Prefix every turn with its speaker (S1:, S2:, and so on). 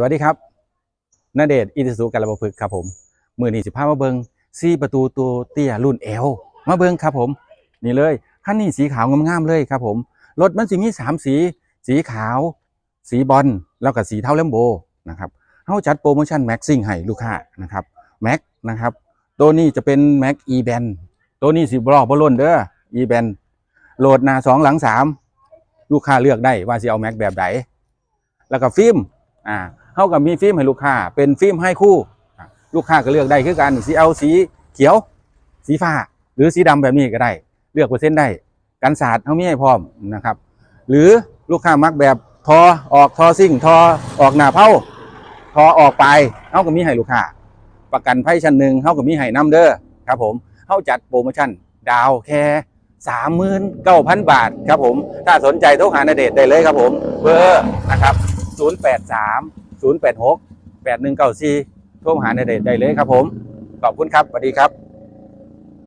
S1: สวัสดีครับนาเดชอิติสุกัลบพึกครับผมมือนี่สิพามาเบิงซีประตูตัวเตี้ยรุ่นเอลมาเบิงครับผม นี่เลยคันนี้สีขาวงามๆเลยครับผมรถมันสิมีสามสี สีขาว สีบอลแล้วก็สีเทาเลมโบนะครับเฮาจัดโปรโมชั่นแม็กซิ่งให้ลูกค้านะครับแม็กนะครับตัวนี้จะเป็นแม็กอีแบนตัวนี้สิบล้อบอลนเด้ออีแบนโหลดหน้าสองหลังสามลูกค้าเลือกได้ว่าสิเอาแม็กแบบไหนแล้วก็ฟิล์ม อ่าเท่ากับมีฟิล์มให้ลูกค้าเป็นฟิล์มให้คู่ ลูกค้าก็เลือกได้คือกันสีเอาสีเขียว สีฟ้า หรือสีดำแบบนี้ก็ได้ เลือกเปอร์เซ็นต์ได้กันศาสตร์เขามีให้พร้อมนะครับ หรือลูกค้ามักแบบทอออกทอซิ่งทอออกหน้าเผาทอออกไปเขาก็มีให้ลูกค้าประกันภัยชั้นหนึ่งเขาก็มีให้น้ำเด้อครับผมเขาจัดโปรโมชั่นดาวแค่สามหมื่นเก้าพันบาทครับผม ถ้าสนใจโทรหานาเดชได้เลยครับผม เบอร์นะครับ 083 086 8194โทรหานาเดชน์ได้เลยครับผม ขอบคุณครับสวัสดีครับ